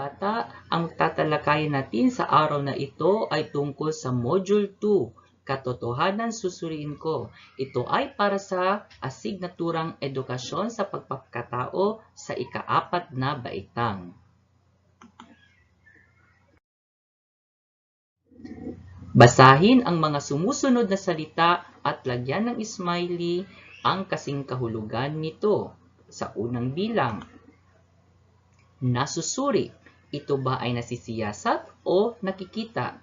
bata, ang tatalakayin natin sa araw na ito ay tungkol sa Module 2, Katotohanan Susuriin Ko. Ito ay para sa asignaturang edukasyon sa pagpapakatao sa ikaapat na baitang. Basahin ang mga sumusunod na salita at lagyan ng smiley ang kasing kahulugan nito. Sa unang bilang, nasusuri. Ito ba ay nasisiyasat o nakikita?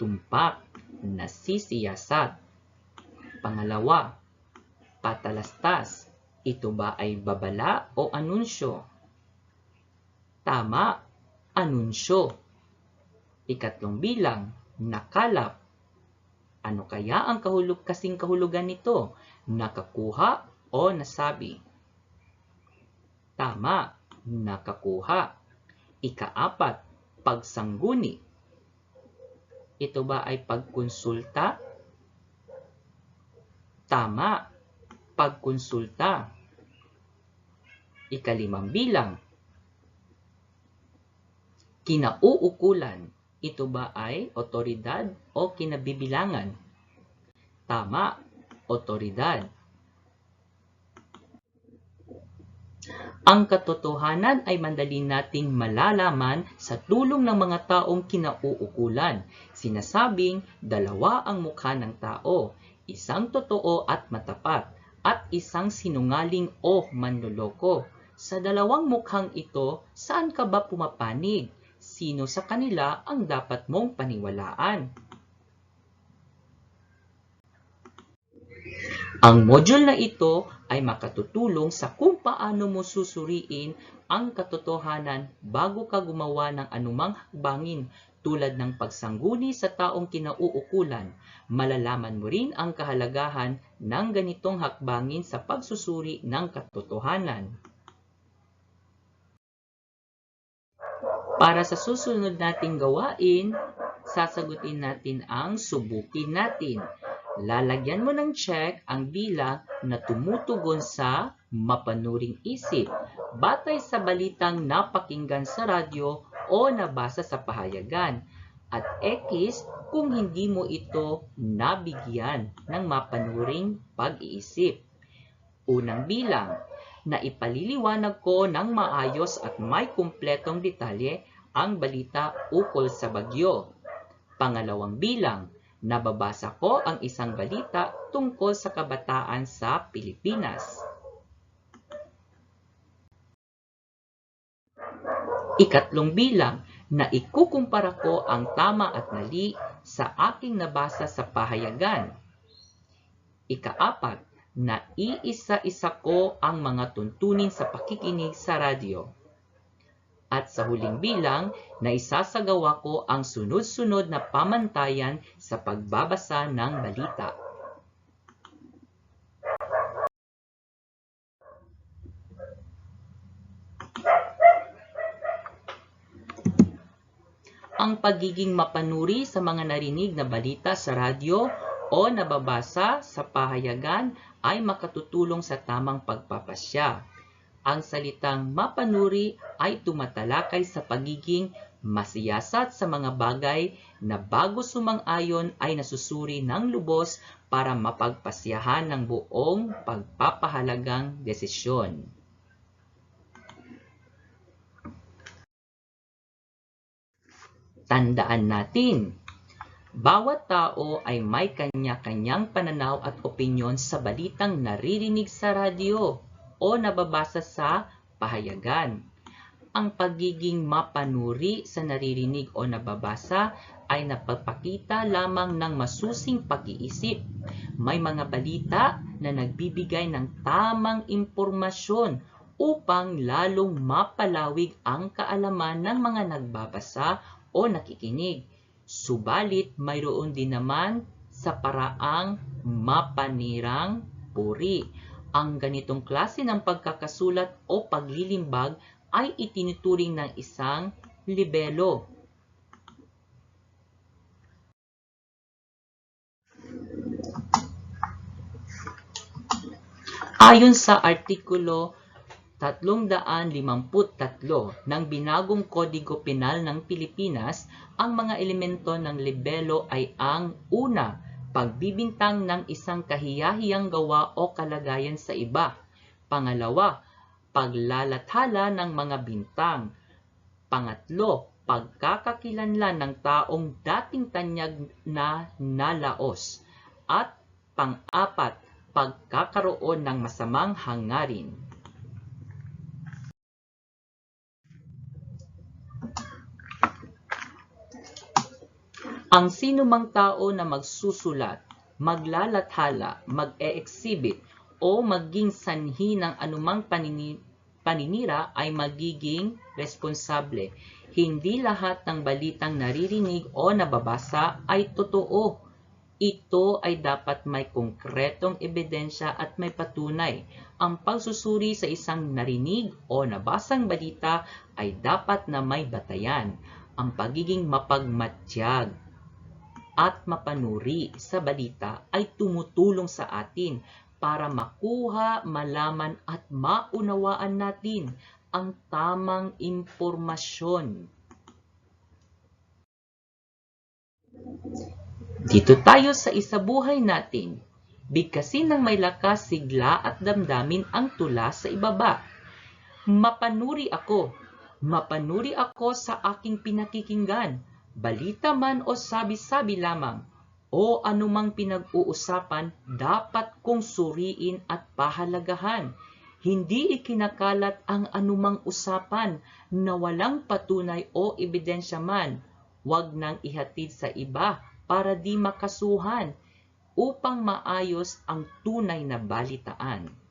Tumpak, nasisiyasat. Pangalawa, patalastas. Ito ba ay babala o anunsyo? Tama, anunsyo. Ikatlong bilang, nakalap. Ano kaya ang kahulog kasing kahulugan nito? Nakakuha o nasabi? Tama, nakakuha. Ikaapat, pagsangguni. Ito ba ay pagkonsulta? Tama, pagkonsulta. Ikalimang bilang, kinauukulan. Ito ba ay otoridad o kinabibilangan? Tama, otoridad. Ang katotohanan ay mandali nating malalaman sa tulong ng mga taong kinauukulan. Sinasabing dalawa ang mukha ng tao, isang totoo at matapat, at isang sinungaling o manloloko. Sa dalawang mukhang ito, saan ka ba pumapanig? Sino sa kanila ang dapat mong paniwalaan? Ang module na ito ay makatutulong sa kung paano mo susuriin ang katotohanan bago ka gumawa ng anumang hakbangin tulad ng pagsangguni sa taong kinauukulan. Malalaman mo rin ang kahalagahan ng ganitong hakbangin sa pagsusuri ng katotohanan. Para sa susunod nating gawain, sasagutin natin ang subukin natin. Lalagyan mo ng check ang bilang na tumutugon sa mapanuring isip, batay sa balitang napakinggan sa radyo o nabasa sa pahayagan, at X kung hindi mo ito nabigyan ng mapanuring pag-iisip. Unang bilang, na ipaliliwanag ko ng maayos at may kumpletong detalye ang balita ukol sa bagyo. Pangalawang bilang, nababasa ko ang isang balita tungkol sa kabataan sa Pilipinas. Ikatlong bilang, na ikukumpara ko ang tama at mali sa aking nabasa sa pahayagan. Ikaapat, na iisa-isa ko ang mga tuntunin sa pakikinig sa radyo. At sa huling bilang, na isasagawa ko ang sunod-sunod na pamantayan sa pagbabasa ng balita. Ang pagiging mapanuri sa mga narinig na balita sa radyo o nababasa sa pahayagan ay makatutulong sa tamang pagpapasya. Ang salitang mapanuri ay tumatalakay sa pagiging masiyasat sa mga bagay na bago sumang-ayon ay nasusuri ng lubos para mapagpasyahan ng buong pagpapahalagang desisyon. Tandaan natin, bawat tao ay may kanya-kanyang pananaw at opinyon sa balitang naririnig sa radyo o nababasa sa pahayagan. Ang pagiging mapanuri sa naririnig o nababasa ay napagpakita lamang ng masusing pag-iisip. May mga balita na nagbibigay ng tamang impormasyon upang lalong mapalawig ang kaalaman ng mga nagbabasa o nakikinig. Subalit mayroon din naman sa paraang mapanirang puri. Ang ganitong klase ng pagkakasulat o paglilimbag ay itinuturing ng isang libelo. Ayon sa Artikulo 353 ng binagong Kodigo Penal ng Pilipinas, ang mga elemento ng libelo ay ang una, pagbibintang ng isang kahiyahiyang gawa o kalagayan sa iba. Pangalawa, paglalathala ng mga bintang. Pangatlo, pagkakakilanlan ng taong dating tanyag na nalaos. At pang-apat, pagkakaroon ng masamang hangarin. Ang sinumang tao na magsusulat, maglalathala, mag-e-exhibit, o maging sanhi ng anumang panini- paninira ay magiging responsable. Hindi lahat ng balitang naririnig o nababasa ay totoo. Ito ay dapat may konkretong ebidensya at may patunay. Ang pagsusuri sa isang narinig o nabasang balita ay dapat na may batayan. Ang pagiging mapagmatyag at mapanuri sa balita ay tumutulong sa atin para makuha, malaman at maunawaan natin ang tamang impormasyon. Dito tayo sa isabuhay natin. Bigkasin ng may lakas, sigla at damdamin ang tula sa ibaba. Mapanuri ako. Mapanuri ako sa aking pinakikinggan. Balita man o sabi-sabi lamang o anumang pinag-uusapan dapat kong suriin at pahalagahan. Hindi ikinakalat ang anumang usapan na walang patunay o ebidensya man. Huwag nang ihatid sa iba para di makasuhan upang maayos ang tunay na balitaan.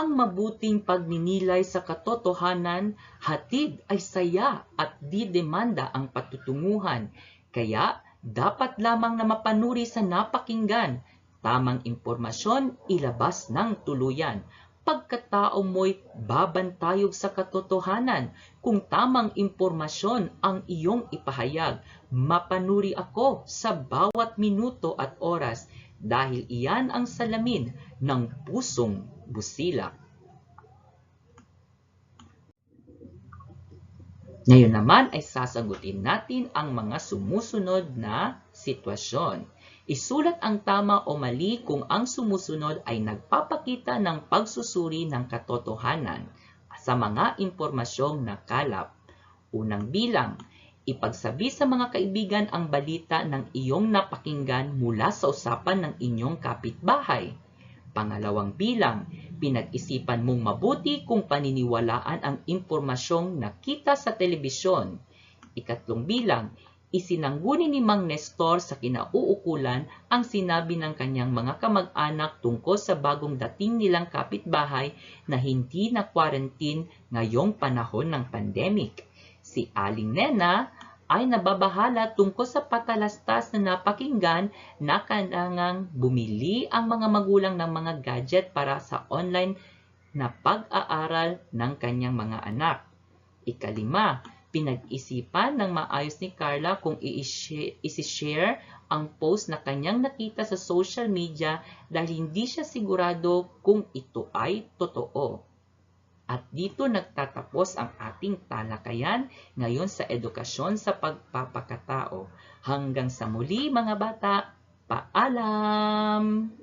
Ang mabuting pagninilay sa katotohanan, hatid ay saya at di demanda ang patutunguhan. Kaya, dapat lamang na mapanuri sa napakinggan. Tamang impormasyon, ilabas ng tuluyan. Pagkatao mo'y babantayog sa katotohanan. Kung tamang impormasyon ang iyong ipahayag, mapanuri ako sa bawat minuto at oras dahil iyan ang salamin ng pusong busilak. Ngayon naman ay sasagutin natin ang mga sumusunod na sitwasyon. Isulat ang tama o mali kung ang sumusunod ay nagpapakita ng pagsusuri ng katotohanan sa mga impormasyong nakalap. Unang bilang, ipagsabi sa mga kaibigan ang balita ng iyong napakinggan mula sa usapan ng inyong kapitbahay. Pangalawang bilang, pinag-isipan mong mabuti kung paniniwalaan ang impormasyong nakita sa telebisyon. Ikatlong bilang, isinangguni ni Mang Nestor sa kinauukulan ang sinabi ng kanyang mga kamag-anak tungkol sa bagong dating nilang kapitbahay na hindi na quarantine ngayong panahon ng pandemic. Si Aling Nena ay nababahala tungkol sa patalastas na napakinggan na kailangang bumili ang mga magulang ng mga gadget para sa online na pag-aaral ng kanyang mga anak. Ikalima, pinag-isipan ng maayos ni Carla kung i-share ang post na kanyang nakita sa social media dahil hindi siya sigurado kung ito ay totoo. At dito nagtatapos ang ating talakayan ngayon sa edukasyon sa pagpapakatao. Hanggang sa muli mga bata, paalam!